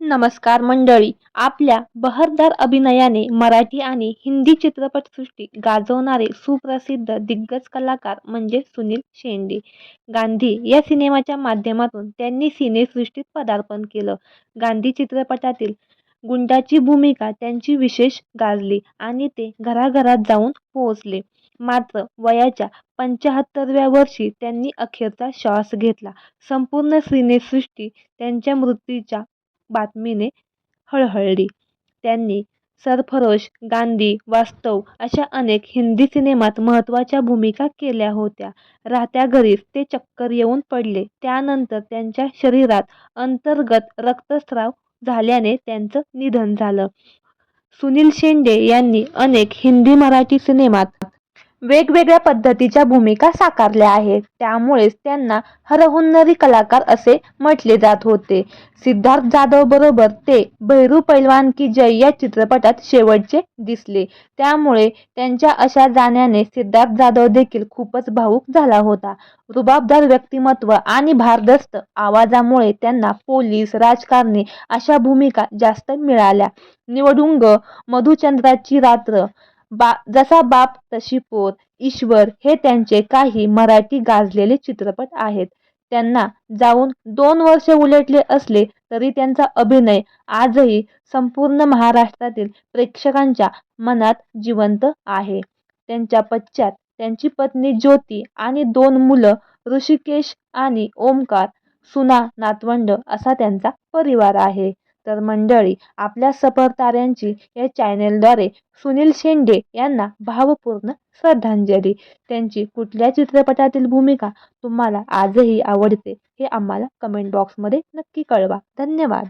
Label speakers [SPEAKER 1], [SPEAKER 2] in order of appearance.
[SPEAKER 1] नमस्कार मंडळी. आपल्या बहरदार अभिनयाने मराठी आणि हिंदी चित्रपटसृष्टी गाजवणारे सुप्रसिद्ध दिग्गज कलाकार म्हणजे सुनील शेंडे. गांधी या सिनेमाच्या माध्यमातून त्यांनी सिनेसृष्टीत पदार्पण केलं. गांधी चित्रपटातील गुंडाची भूमिका त्यांची विशेष गाजली आणि ते घराघरात जाऊन पोहोचले. मात्र वयाच्या पंच्याहत्तरव्या वर्षी त्यांनी अखेरचा श्वास घेतला. संपूर्ण सिनेसृष्टी त्यांच्या मृत्यूच्या बातमीने हळहळली. त्यांनी सरफरोश गांधी वास्तव अशा अनेक हिंदी सिनेमात महत्त्वाच्या भूमिका केल्या होत्या. राहत्या घरीच ते चक्कर येऊन पडले. त्यानंतर त्यांच्या शरीरात अंतर्गत रक्तस्राव झाल्याने त्यांचं निधन झालं. सुनील शेंडे यांनी अनेक हिंदी मराठी सिनेमात वेगवेगळ्या पद्धतीच्या भूमिका साकारल्या आहेत. त्यामुळेच त्यांना हरहुन्नरी कलाकार असे म्हटले जात होते. सिद्धार्थ जाधव बरोबर ते भैरू पैलवान की जय या चित्रपटात शेवटचे दिसले. त्यामुळे त्यांच्या अशा जाण्याने सिद्धार्थ जाधव देखील खूपच भावूक झाला होता. रुबाबदार व्यक्तिमत्व आणि भारदस्त आवाजामुळे त्यांना पोलीस राजकारणी अशा भूमिका जास्त मिळाल्या. निवडुंग मधुचंद्राची रात्र बा जसा बाप तशी पोर ईश्वर हे त्यांचे काही मराठी गाजलेले चित्रपट आहेत. त्यांना जाऊन दोन वर्ष उलटले असले तरी त्यांचा अभिनय आजही संपूर्ण महाराष्ट्रातील प्रेक्षकांच्या मनात जिवंत आहे. त्यांच्या पश्चात त्यांची पत्नी ज्योती आणि दोन मुलं ऋषिकेश आणि ओमकार सुना नातवंड असा त्यांचा परिवार आहे. तर मंडळी आपल्या सफरताऱ्यांची या चॅनेलद्वारे सुनील शेंडे यांना भावपूर्ण श्रद्धांजली. त्यांची कुठल्या चित्रपटातील भूमिका तुम्हाला आजही आवडते हे आम्हाला कमेंट बॉक्समध्ये नक्की कळवा. धन्यवाद.